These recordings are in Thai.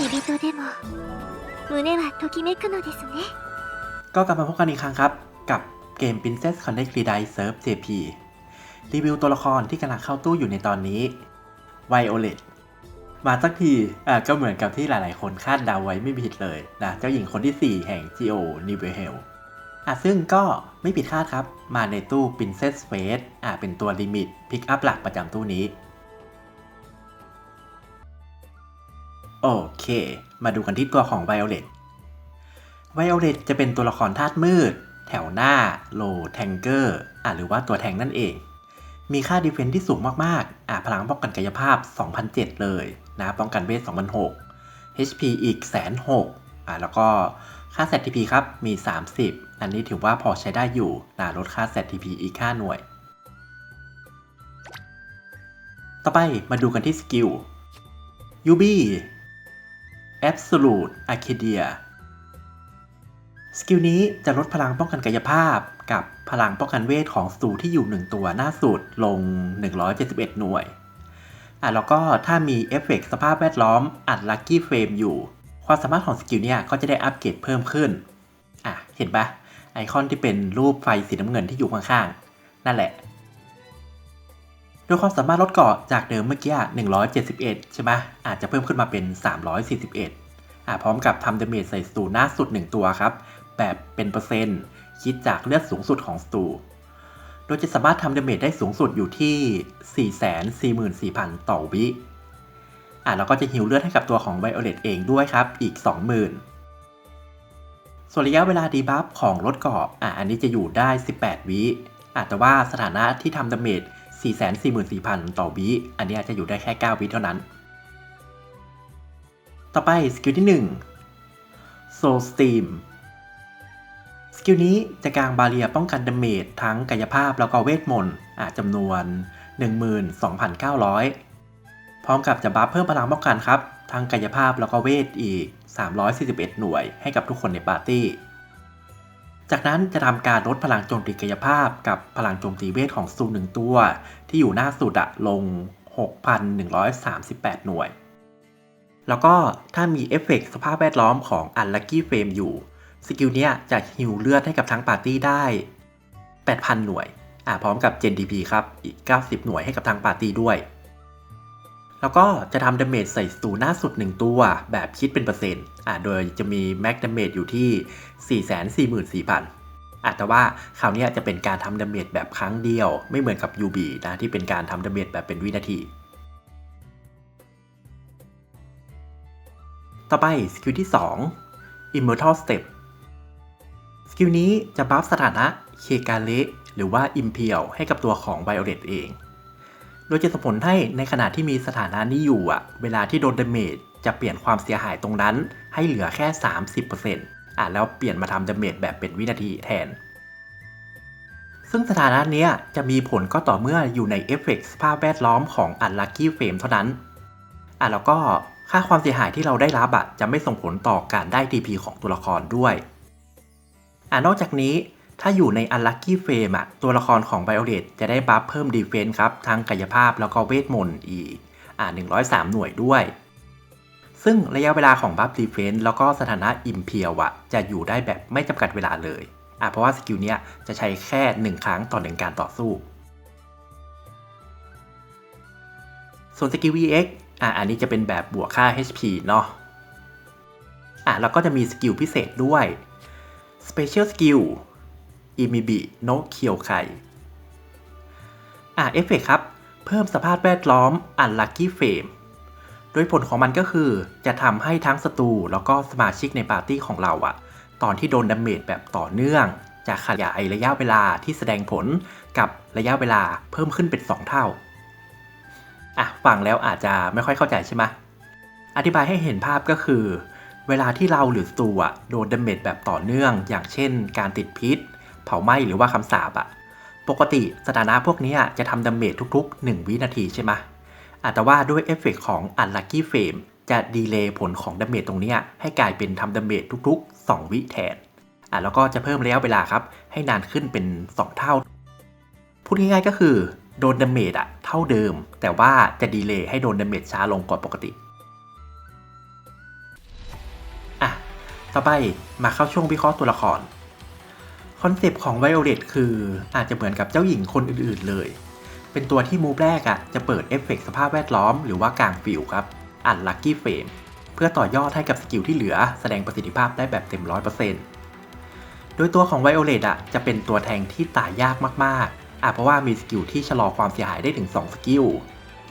死人でも胸はときめくのですね ก็กลับมาพบกันอีกครั้งครับ กับเกม Princess Connect r e d i Serve JP รีวิวตัวละครที่กำลังเข้าตู้อยู่ในตอนนี้ Violet มาสักทีอะก็เหมือนกับที่หลายๆ คนคาดเดาไว้ไม่ผิดเลยนะเจ้าหญิงคนที่ 4 แห่ง Geo n i v e l อะซึ่งก็ไม่ผิดคาดครับ มาในตู้ Princess Face อะเป็นตัวลิมิตพิกอัพหลักประจำตู้นี้ โอเค มาดูกันที่ตัวของ Violet Violet จะเป็นตัวละครธาตุมืด แถวหน้าโลแทงเกอร์อะหรือว่าตัวแทงนั่นเอง มีค่าดีเฟนที่สูงมากๆ อะพลังป้องกันกายภาพ 2007 เลยนะ ป้องกันเวท2006 HP อีกแสนหกอะแล้วก็ค่า ZTP ครับ มี 30 อันนี้ถือว่าพอใช้ได้อยู่นะลดค่า ZTP อีก 5 หน่วย ต่อไปมาดูกันที่สกิล Yubi Absolute Arcadia สกิลนี้จะลดพลังป้องกันกายภาพ กับพลังป้องกันเวทของสูที่อยู่ 1 ตัวหน้าสุดลง 171 หน่วย อะแล้วก็ถ้ามีเอฟเฟกต์สภาพแวดล้อมอัดลัคกี้เฟรมอยู่ ความสามารถของสกิลเนี่ยก็จะได้อัปเกรดเพิ่มขึ้น อะ เห็นปะไอคอนที่เป็นรูปไฟสีน้ำเงินที่อยู่ข้างๆ นั่นแหละ โดยความสามารถลดเกาะจากเดิมเมื่อกี้ 171 ใช่ไหมอาจจะเพิ่มขึ้นมาเป็น 341อะพร้อมกับทำดาเมจใส่สูหน้าสุด 1 ตัวครับ แบบเป็นเปอร์เซ็นต์คิดจากเลือดสูงสุดของสตู โดยจะสามารถทำดาเมจได้สูงสุดอยู่ที่ 444,000 ต่อวิอะแล้วก็จะฮิวเลือดให้กับตัวของ Violet เองด้วยครับ อีก 20,000 ส่วนระยะเวลาดีบัฟของรถเกราะอะอันนี้จะอยู่ได้ 18 วิอะแต่ว่าสถานะที่ทำดาเมจ 444,000 ต่อวิอันนี้อาจจะอยู่ได้แค่ 9 วิเท่านั้น ต่อไปสกิลที่ 1 Soul Steam กิลนี้จะกางบาเรียป้องกันดาเมจทั้งกายภาพแล้วก็เวทมนต์อะจำนวน 12,900 พร้อมกับจะบัฟเพิ่มพลังป้องกันครับ ทั้งกายภาพแล้วก็เวทอีก 341 หน่วยให้กับทุกคนในปาร์ตี้ จากนั้นจะทำการลดพลังโจมตีกายภาพกับพลังโจมตีเวทของซูหนึ่งตัว ที่อยู่หน้าสุดอะลง 6,138 หน่วย แล้วก็ถ้ามีเอฟเฟกต์สภาพแวดล้อมของ Unlucky Frame อยู่ สกิลเนี้ยจะฮิวเลือดให้กับทั้งปาร์ตี้ได้ 8,000 หน่วย อ่าพร้อมกับ Gen DP ครับ อีก 90 หน่วยให้กับทั้งปาร์ตี้ด้วย แล้วก็จะทำดาเมจใส่สูหน้าสุด 1 ตัว แบบคิดเป็นเปอร์เซ็นต์ อ่าโดยจะมีแม็กดาเมจอยู่ที่ 444,000อะแต่ว่าคราวนี้จะเป็นการทำดาเมจแบบครั้งเดียว ไม่เหมือนกับ UB นะที่เป็นการทำดาเมจแบบเป็นวินาทีต่อไปสกิลที่ 2 Immortal Step กิลนี้จะบัฟสถานะเคกาเลหรือว่า Impel ให้กับตัวของ Violet เอง โดยจะส่งผลให้ในขณะที่มีสถานะนี้อยู่อะเวลาที่โดนเดเมจจะเปลี่ยนความเสียหายตรงนั้น ให้เหลือแค่ 30%อะแล้วเปลี่ยนมาทำเดเมจแบบเป็นวินาทีแทน ซึ่งสถานะนี้จะมีผลก็ต่อเมื่ออยู่ในเอฟเฟกต์สภาพแวดล้อมของ Unlucky Frame เท่านั้น อะแล้วก็ค่าความเสียหายที่เราได้รับอะจะไม่ส่งผลต่อการได้ TP ของตัวละครด้วย อะนอกจากนี้ถ้าอยู่ใน Unlucky Frame อะตัวละครของ Violet จะได้บัฟเพิ่ม Defense ครับทั้งกายภาพแล้วก็เวทมนต์อีกอะ103 หน่วยด้วย ซึ่งระยะเวลาของบัฟ Defense แล้วก็สถานะ Impel อะจะอยู่ได้แบบไม่จำกัดเวลาเลยอะเพราะว่าสกิลเนี้ยจะใช้แค่ 1 ครั้งต่อ1การต่อสู้ ส่วนสกิล EX อะอันนี้จะเป็นแบบบวกค่า HP เนาะอะแล้วก็จะมีสกิลพิเศษด้วย Special Skill i m i b i no k y o k a i อะเอฟเฟกครับ เพิ่มสภาพแวดล้อม Unlucky Frame โดยผลของมันก็คือจะทำให้ทั้งศัตรูแล้วก็สมาชิกในปาร์ตี้ของเราอะตอนที่โดนดาเมจแบบต่อเนื่อง จะขยายระยะเวลาที่แสดงผลกับระยะเวลาเพิ่มขึ้นเป็น 2 เท่า อะฟังแล้วอาจจะไม่ค่อยเข้าใจใช่ไหมอธิบายให้เห็นภาพก็คือ เวลาที่เราหรือสตูอะโดนดาเมจแบบต่อเนื่อง อย่างเช่น การติดพิษ เผาไหม้หรือว่าคำสาปอะปกติสถานะพวกนี้จะทำดาเมจทุก ๆ 1 วินาทีใช่ไหมอะแต่ว่าด้วยเอฟเฟกต์ของ Unlucky Frame จะดีเลย์ผลของดาเมจตรงนี้ให้กลายเป็นทำดาเมจทุก ๆ 2 วิแทนอะแล้วก็จะเพิ่มระยะเวลาครับ ให้นานขึ้นเป็น 2 เท่า พูดง่ายๆก็คือโดนดาเมจอะเท่าเดิม แต่ว่าจะดีเลย์ให้โดนดาเมจช้าลงกว่าปกติ ต่อไปมาเข้าช่วงวิเคราะห์ตัวละคร คอนเซปต์ของ Violet คืออาจจะเหมือนกับเจ้าหญิงคนอื่นๆเลย เป็นตัวที่มูฟแรกอะจะเปิดเอฟเฟกต์สภาพแวดล้อมหรือว่ากลางฟิลครับอันลัคกี้เฟรมเพื่อต่อยอดให้กับสกิลที่เหลือ แสดงประสิทธิภาพได้แบบเต็ม100%โดยตัวของ Violet อะจะเป็นตัวแทงที่ตายยากมากๆอะเพราะว่ามีสกิลที่ชะลอความเสียหายได้ถึง 2 สกิล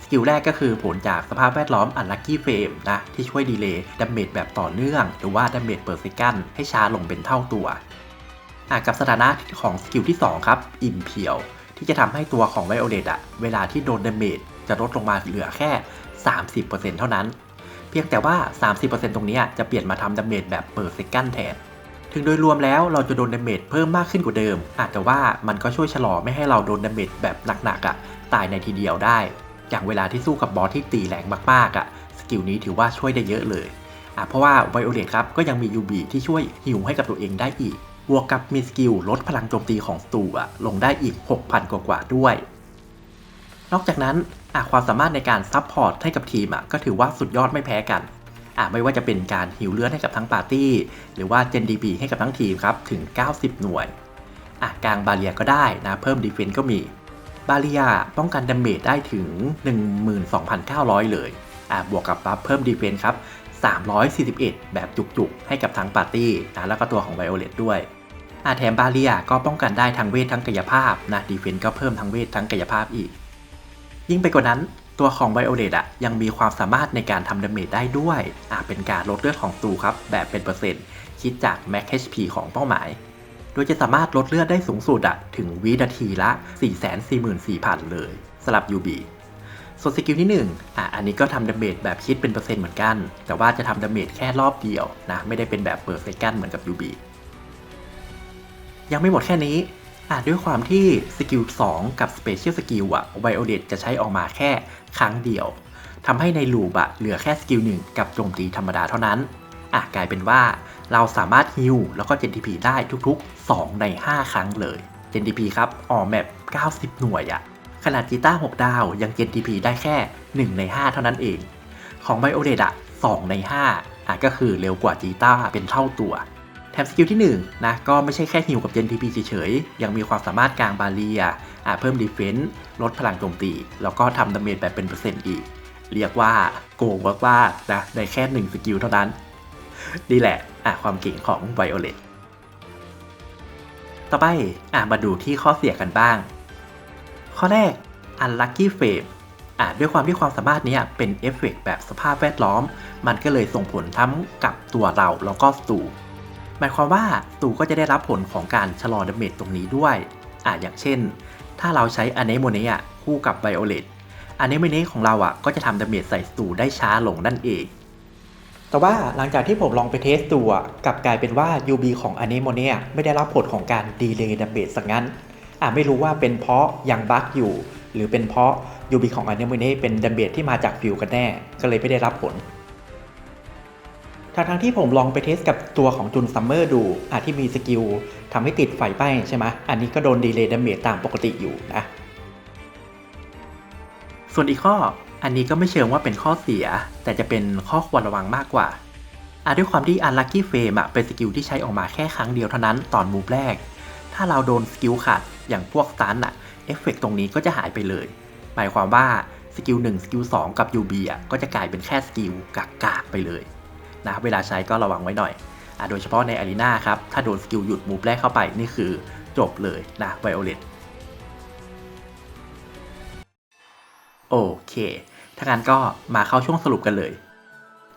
สกิลแรกก็คือผลจากสภาพแวดล้อม Unlucky Frame นะที่ช่วยดีเลย์ดาเมจแบบต่อเนื่อง หรือว่าดาเมจเปอร์เซกันให้ช้าลงเป็นเท่าตัวกับสถานะของสกิลที่ 2 ครับ Impale ที่จะทำให้ตัวของ Violet อะเวลาที่โดนดาเมจจะลดลงมาเหลือแค่ 30%เท่านั้น เพียงแต่ว่า 30%ตรงเนี้จะเปลี่ยนมาทำดาเมจแบบเปอร์เซกันแทน ถึงโดยรวมแล้วเราจะโดนดาเมจเพิ่มมากขึ้นกว่าเดิมอาจแต่ว่ามันก็ช่วยชะลอไม่ให้เราโดนดาเมจแบบหนักๆอะ่ะตายในทีเดียวได้ อย่างเวลาที่สู้กับบอสที่ตีแรงมากๆอะ่ะสกิลนี้ถือว่าช่วยได้เยอะเลยอะเพราะว่าไวโอเลตครับก็ยังมี UB ที่ช่วยหิวให้กับตัวเองได้อีกบวกกับมีสกิลลดพลังโจมตีของสตูอะลงได้อีก 6,000 กว่าๆด้วย นอกจากนั้นอะความสามารถในการซับพอร์ตให้กับทีมอะก็ถือว่าสุดยอดไม่แพ้กันอะไม่ว่าจะเป็นการหิวเลือดให้กับทั้งปาร์ตี้ หรือว่าเจนดีบีให้กับทั้งทีมครับถึง 90 หน่วยอะกลางบาเรียก็ได้นะเพิ่มดีเฟนต์ก็มี บาเรียป้องกันดาเมจได้ถึง 12,900 เลย อะบวกกับบัฟเพิ่มดีเฟนต์ครับ 341 แบบจุกๆ ให้กับทั้งปาร์ตี้นะแล้วก็ตัวของไวโอเลตด้วยอะแถมบาเรียก็ป้องกันได้ทั้งเวททั้งกายภาพนะดีเฟนต์ก็เพิ่มทั้งเวททั้งกายภาพอีก ยิ่งไปกว่านั้นตัวของไ i โอเลตอะยังมีความสามารถในการทำดาเมจได้ด้วยอะเป็นการลดเลือดของตูครับแบบเป็นเปอร์เซ็นต์คิดจาก Max HP ของเป้าหมาย โดยจะสามารถลดเลือดได้สูงสุดอะถึงวินาทีละ 444,000 เลยสลับ UB ส่วนสกิลที่1อะอันนี้ก็ทำดาเมจแบบคิดเป็นเปอร์เซ็นต์เหมือนกัน แต่ว่าจะทำดาเมจแค่รอบเดียวนะ ไม่ได้เป็นแบบเปิดเซกันเหมือนกับ UB ยังไม่หมดแค่นี้อะด้วยความที่สกิล2กับ Special Skill อะ Violet จะใช้ออกมาแค่ครั้งเดียวทำให้ในลูปอะเหลือแค่สกิล1กับโจมตีธรรมดาเท่านั้นอะกลายเป็นว่า เราสามารถฮิลแล้วก็เจนทีพีได้ทุกๆ 2 ใน 5 ครั้งเลยเจนทีพีครับออกแมป90 หน่วยอะขนาดกีตาร์6ดาวยังเจนทีพีได้แค่ 1 ใน 5 เท่านั้นเอง ของ Violet อะ2 ใน 5อะก็คือเร็วกว่าจีตาเป็นเท่าตัวแถมสกิลที่1นะก็ไม่ใช่แค่ฮิวกับเจนทีพีเฉยๆ ยังมีความสามารถกลางบาเรียอะเพิ่มดีเฟนซ์ลดพลังโจมตี แล้วก็ทำดาเมจแบบเป็นเปอร์เซ็นต์อีก เรียกว่าโกงมากๆนะในแค่ 1 สกิลเท่านั้น นี่แหละอะความเก่งของไวโอเลตต่อไปอะมาดูที่ข้อเสียกันบ้าง ข้อแรก Unlucky Frame อะด้วยความที่ความสามารถนี้เป็นเอฟเฟกต์แบบสภาพแวดล้อม มันก็เลยส่งผลทั้งกับตัวเราแล้วก็สูหมายความว่าสูก็จะได้รับผลของการชะลอดาเมจตรงนี้ด้วยอะอย่างเช่น ถ้าเราใช้อ n น m โมเนียคู่กับไ i โอเลตอ n น m โมเนียของเราอะก็จะทำดาเมจใส่สูได้ช้าลงนั่นเอง แต่ว่าหลังจากที่ผมลองไปเทสดูอะกลับกลายเป็นว่า UB ของอ n น m โมเนียไม่ได้รับผลของการดีเลย์ดาเมจสักงั้นอะไม่รู้ว่าเป็นเพราะยังบั๊กอยู่ หรือเป็นเพราะ UB ของ a n น m โมเนียเป็นดาเมจที่มาจากฟิวกันแน่ ก็เลยไม่ได้รับผลทางทางที่ผมลองไปเทสกับตัวของจุนซัมเมอร์ดูอะที่มีสกิลทำให้ติดไฟไหม้ใช่ไหมอันนี้ก็โดนดีเลย์ดาเมจตามปกติอยู่นะ ส่วนอีกข้อ อันนี้ก็ไม่เชิงว่าเป็นข้อเสีย แต่จะเป็นข้อควรระวังมากกว่าอะด้วยความที่ Unlucky Frame อะเป็นสกิลที่ใช้ออกมาแค่ครั้งเดียวเท่านั้นตอนมูฟแรก ถ้าเราโดนสกิลขาดอย่างพวกสตันอะเอฟเฟกตรงนี้ก็จะหายไปเลย หมายความว่าสกิล1สกิล2กับ UB อะก็จะกลายเป็นแค่สกิลกากๆไปเลยนะเวลาใช้ก็ระวังไว้หน่อยอะโดยเฉพาะในอารีนาครับ ถ้าโดนสกิลหยุดมูฟแรกเข้าไปนี่คือจบเลยนะไวโอเลตโอเคางั้นก็มาเข้าช่วงสรุปกันเลย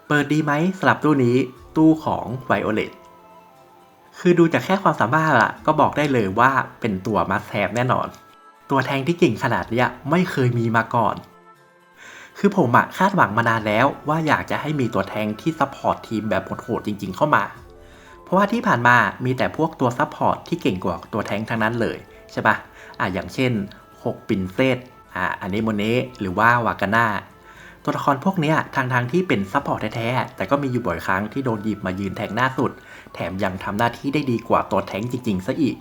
เปิดดีไหมสำหรับตู้นี้ตู้ของไวโอเลตคือดูจากแค่ความสามารถอะก็บอกได้เลยว่าเป็นตัวมาแซบแน่นอน ตัวแทงที่เก่งขนาดเนี้ยไม่เคยมีมาก่อน คือผมอะคาดหวังมานานแล้วว่าอยากจะให้มีตัวแทงที่ซัพพอร์ตทีมแบบโหดๆจริง ๆ เข้ามา เพราะว่าที่ผ่านมามีแต่พวกตัวซัพพอร์ตที่เก่งกว่าตัวแทงทั้งนั้นเลยใช่ปะอะอย่างเช่น 6 ปินเซตอะอันนี้โมเนหรือว่าวากาน่า ตัวละครพวกเนี้ยทางทางๆที่เป็นซัพพอร์ตแท้ๆ แต่ก็มีอยู่บ่อยครั้งที่โดนหยิบมายืนแทงหน้าสุด แถมยังทำหน้าที่ได้ดีกว่าตัวแทงจริงๆซะอีก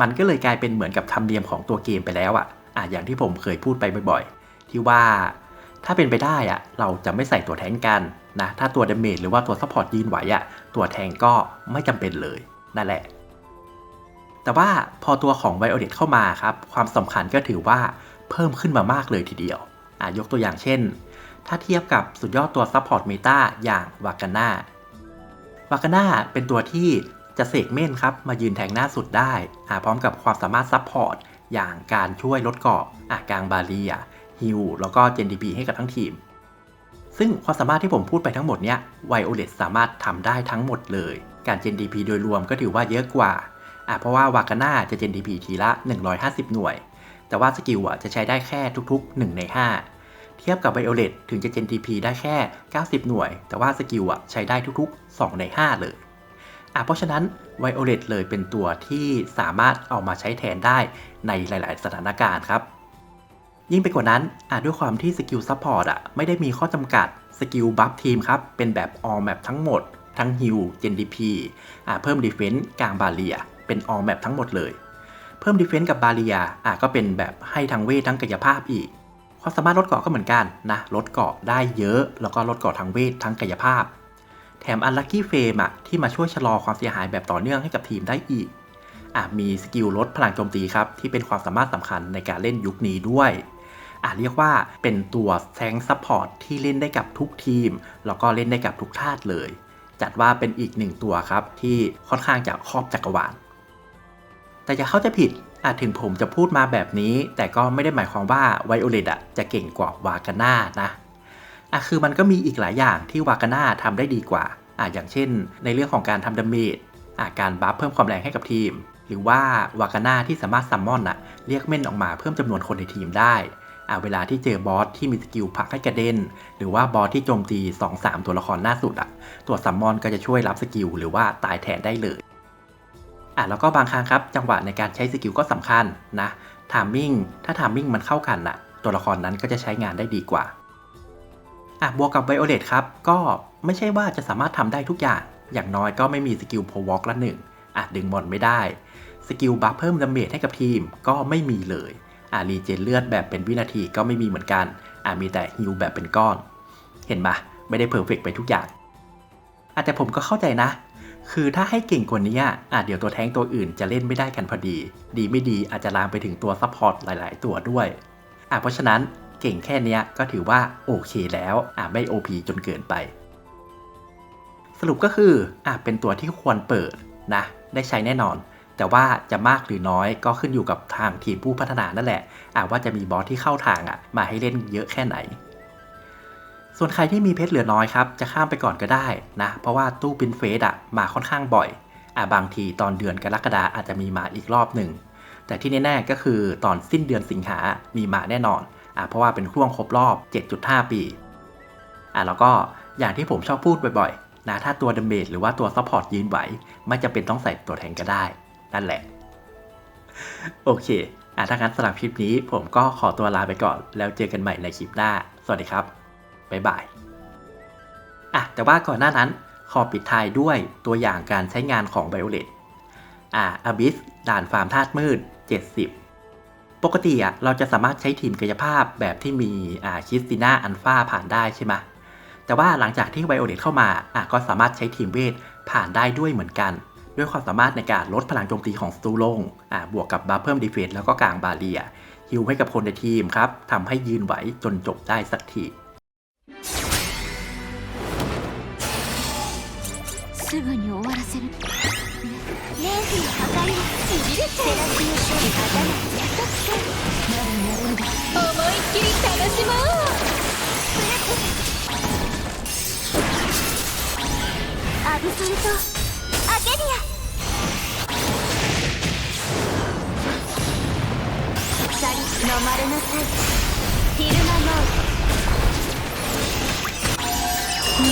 มันก็เลยกลายเป็นเหมือนกับธรรมเนียมของตัวเกมไปแล้วอะอะอย่างที่ผมเคยพูดไปบ่อยๆ ที่ว่าถ้าเป็นไปได้อะเราจะไม่ใส่ตัวแทงกันนะถ้าตัวดาเมจหรือว่าตัวซัพพอร์ตยืนไหวอะตัวแทงก็ไม่จำเป็นเลยนั่นแหละ แต่ว่าพอตัวของไวโอเลตเข้ามาครับความสำคัญก็ถือว่าเพิ่มขึ้นมามากเลยทีเดียวอะยกตัวอย่างเช่น ถ้าเทียบกับสุดยอดตัวซัพพอร์ตเมตาอย่างวากาน่าวากาน่าเป็นตัวที่จะเสกเม่นครับมายืนแทงหน้าสุดได้อะพร้อมกับความสามารถซัพพอร์ตอย่างการช่วยลดเกราะอะกลางบาเรียฮิลแล้วก็เจนดีพีให้กับทั้งทีม ซึ่งความสามารถที่ผมพูดไปทั้งหมดเนี้ยไวโอเลตสามารถทำได้ทั้งหมดเลย การเจนดีพีโดยรวมก็ถือว่าเยอะกว่าอะเพราะว่าวากาน่าจะเจนดีพีทีละ 150 หน่วย แต่ว่าสกิลอะจะใช้ได้แค่ทุกๆ 1 ใน 5 เทียบกับไวโอเลตถึงจะเจน TP ได้แค่ 90 หน่วย แต่ว่าสกิลอะใช้ได้ทุกๆ 2 ใน 5 เลยอะเพราะฉะนั้นไวโอเลตเลยเป็นตัวที่สามารถเอามาใช้แทนได้ในหลาย ๆ สถานการณ์ครับ ยิ่งไปกว่านั้นอะด้วยความที่สกิลซัพพอร์ตอะไม่ได้มีข้อจำกัดสกิลบัฟทีมครับ เป็นแบบ all map ทั้งหมด ทั้งฮิลเจน DP อะเพิ่มดีเฟนส์กลางบาเรีย เป็น all map ทั้งหมดเลย เพิ่มดีเฟนส์กับบาเรียอะก็เป็นแบบให้ทั้งเวททั้งกายภาพอีก ความสามารถลดเกาะก็เหมือนกันนะลดเกาะได้เยอะ แล้วก็ลดเกาะทั้งเวททั้งกายภาพ แถมอันลัคกี้เฟรมอะที่มาช่วยชะลอความเสียหายแบบต่อเนื่องให้กับทีมได้อีกอะมีสกิลลดพลังโจมตีครับที่เป็นความสามารถสำคัญในการเล่นยุคนี้ด้วยอะเรียกว่าเป็นตัวแทงซัพพอร์ตที่เล่นได้กับทุกทีม แล้วก็เล่นได้กับทุกธาตุเลย จัดว่าเป็นอีกหนึ่งตัวครับที่ค่อนข้างจะครอบจักรวาลแต่อย่าเข้าใจผิด อาจถึงผมจะพูดมาแบบนี้ แต่ก็ไม่ได้หมายความว่าไวโอเลตอะจะเก่งกว่าวากาน่านะอะคือมันก็มีอีกหลายอย่างที่วากาน่าทำได้ดีกว่าอะอย่างเช่น ในเรื่องของการทำดาเมจอะการบัฟเพิ่มความแรงให้กับทีม หรือว่าวากาน่าที่สามารถซัมมอนอะเรียกเม่นออกมาเพิ่มจำนวนคนในทีมได้อะเวลาที่เจอบอสที่มีสกิลผักให้กระเด็น หรือว่าบอสที่โจมตี 2-3 ตัวละครหน้าสุดอะตัวซัมมอนก็จะช่วยรับสกิลหรือว่าตายแทนได้เลย อะแล้วก็บางครั้งครับจังหวะในการใช้สกิลก็สำคัญนะทามมิ่งถ้าทามมิ่งมันเข้ากันน่ะตัวละครนั้นก็จะใช้งานได้ดีกว่าอะบวกกับไวโอเลตครับก็ไม่ใช่ว่าจะสามารถทำได้ทุกอย่าง อย่างน้อยก็ไม่มีสกิลโพวอกละหนึ่งอะดึงมอนไม่ได้สกิลบัฟเพิ่มดาเมจให้กับทีมก็ไม่มีเลยอะรีเจนเลือดแบบเป็นวินาทีก็ไม่มีเหมือนกันอะมีแต่ฮิลแบบเป็นก้อน เห็นปะไม่ได้เพอร์เฟกไปทุกอย่างอะแต่ผมก็เข้าใจนะ คือถ้าให้เก่งกว่านี้อะเดี๋ยวตัวแท้งตัวอื่นจะเล่นไม่ได้กันพอดี ดีไม่ดีอาจจะลามไปถึงตัวซัพพอร์ตหลาย ๆ ตัวด้วยอะเพราะฉะนั้นเก่งแค่นี้ก็ถือว่าโอเคแล้วอะไม่ OP จนเกินไป สรุปก็คืออะเป็นตัวที่ควรเปิดนะ ได้ใช้แน่นอน แต่ว่าจะมากหรือน้อยก็ขึ้นอยู่กับทางทีมผู้พัฒนานั่นแหละอะว่าจะมีบอสที่เข้าทางอะมาให้เล่นเยอะแค่ไหน ส่วนใครที่มีเพชรเหลือน้อยครับ จะข้ามไปก่อนก็ได้นะ เพราะว่าตู้ปินเฟสอะมาค่อนข้างบ่อยอะบางทีตอนเดือนกรกฎาอาจจะมีมาอีกรอบหนึ่ง แต่ที่แน่ๆก็คือตอนสิ้นเดือนสิงหามีมาแน่นอนอะเพราะว่าเป็นช่วงครบรอบ 7.5 ปีอะแล้วก็อย่างที่ผมชอบพูดบ่อยๆนะถ้าตัวดาเมจหรือว่าตัวซัพพอร์ตยืนไหวไม่จำเป็นต้องใส่ตัวแทงก็ได้ นั่นแหละ โอเคอะถ้างั้นสำหรับคลิปนี้ผมก็ขอตัวลาไปก่อน แล้วเจอกันใหม่ในคลิปหน้า สวัสดีครับ บ๊ายบายอะแต่ว่าก่อนหน้านั้นขอปิดท้ายด้วยตัวอย่างการใช้งานของ Violet อ่า Abyss ด่านฟาร์มธาตุมืด 70 ปกติอะเราจะสามารถใช้ทีมกายภาพแบบที่มีอ่าคิสติน่าอันฟาผ่านได้ใช่ไหมแต่ว่าหลังจากที่ Violet เข้ามาอะก็สามารถใช้ทีมเวทผ่านได้ด้วยเหมือนกัน ด้วยความสามารถในการลดพลังโจมตีของสตูลงอ่าบวกกับบัฟเพิ่มดีเฟนแล้วก็กลางบาเรียฮิวให้กับคนในทีมครับทำให้ยืนไหวจนจบได้สักที すぐに終わらせる。レースの破壊にしびれちゃうセラピの処やっとつけまだやれる思いっきり楽しもう。アブソルトアケディア。二人飲まれなさいフィルマモー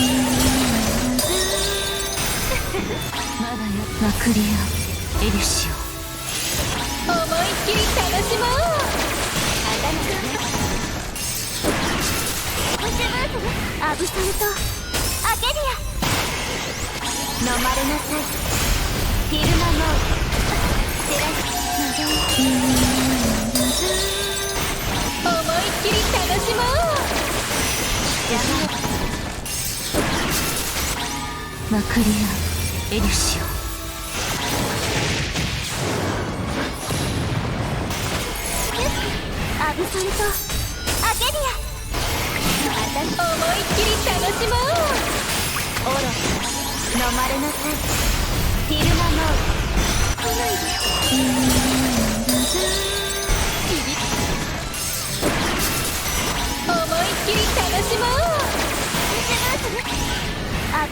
ドまだよマクリアエリシオ。思いっきり楽しもう頭がねアブソルトアゲリア飲まれなさいフィルマモーセラ思いっきり楽しもう。マクリアエルシオアブソルトアゲリア。思いっきり楽しもう。オロ飲まれなさい。ないで思いっきり楽しもう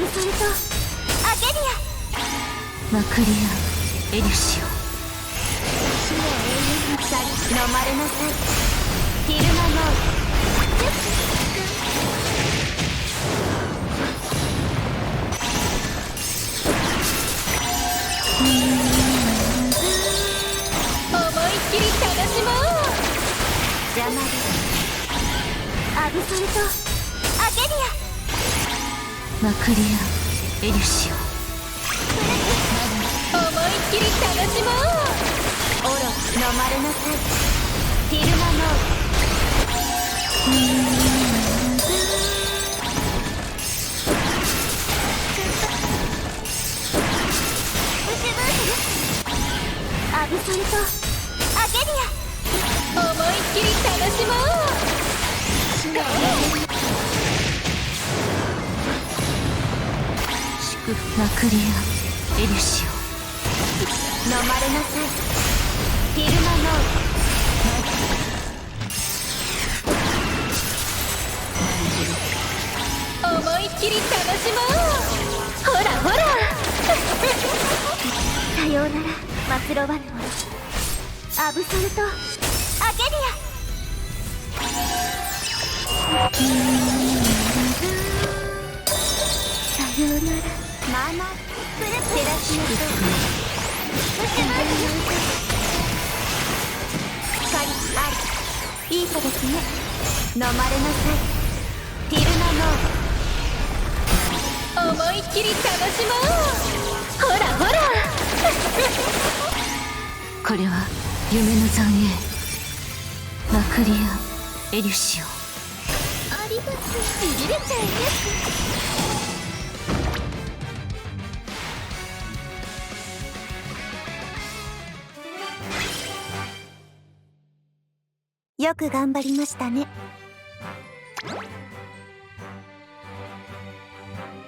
アブソルトアゲリアマクリアエルシオ死の永遠の鎖飲まれなさいフィルマモー思いっきり楽しもう邪魔ですアブソルトアゲリアマクリアエルシオ思いっきり楽しもう。オロ飲まれなさいフィルマモアブソルトアゲリア思いっきり楽しもう祝福マクリアエルシオ。飲まれなさい。フィルマモー思いっきり楽しもう。ほらほら。さようなら。末路バヌモアブソルト。アゲリア。さようなら。ママプレプラシオと光ありいい子ですね。飲まれなさい。フィルマモー思いっきり楽しもう。ほらほら。これは夢の残影マクリア。エリュシオ。ありがとう。しびれちゃいます。よく頑張りましたね。